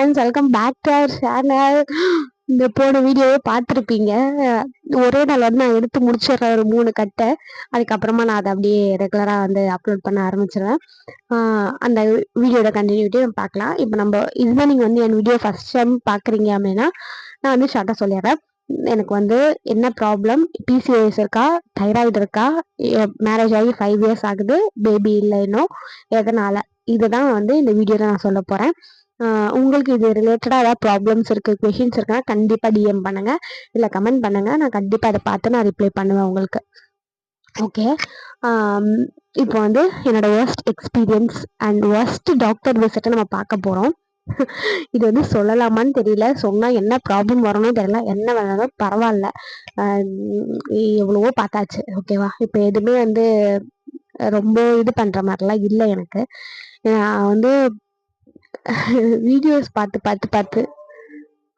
Friends welcome back to our channel இந்த போன வீடியோவே பார்த்துருப்பீங்க. ஒரே நாள் வந்து நான் எடுத்து முடிச்சிடுறேன் ஒரு மூணு கட்டை. அதுக்கப்புறமா நான் அதை அப்படியே ரெகுலராக வந்து அப்லோட் பண்ண ஆரம்பிச்சிடுவேன் அந்த வீடியோட கண்டினியூட்டி நம்ம பார்க்கலாம். இப்போ நம்ம இதுதான் நீங்கள் வந்து என் வீடியோ ஃபஸ்ட் டைம் பார்க்குறீங்க அப்படின்னா நான் வந்து ஷார்ட்டாக சொல்லிடுறேன். எனக்கு வந்து என்ன ப்ராப்ளம் பிசிஓஎஸ் இருக்கா? தைராய்டு இருக்கா? மேரேஜ் ஆகி ஃபைவ் இயர்ஸ் ஆகுது. பேபி இல்லை இன்னும். எதனால்? இதுதான் வந்து இந்த வீடியோவில் நான் சொல்ல போகிறேன் உங்களுக்கு இது ரிலேட்டடாக ஏதாவது ப்ராப்ளம்ஸ் இருக்குது கொஷின்ஸ் இருக்குன்னா கண்டிப்பாக டிஎம் பண்ணுங்கள் இல்லை கமெண்ட் பண்ணுங்கள் நான் கண்டிப்பாக அதை பார்த்து நான் ரிப்ளை பண்ணுவேன் உங்களுக்கு. ஓகே இப்போ வந்து என்னோட worst experience and worst doctor விசிட்டை நம்ம பார்க்க போகிறோம் இது வந்து சொல்லலாமான்னு தெரியல. சொன்னால் என்ன ப்ராப்ளம் வரணும்னு தெரியல. என்ன வேணாலும் பரவாயில்ல. எவ்வளவோ பார்த்தாச்சு. ஓகேவா இப்போ எதுவுமே வந்து ரொம்ப இது பண்ணுற மாதிரிலாம் இல்லை எனக்கு. நான் வந்து வீடியோஸ் பார்த்து பார்த்து பார்த்து.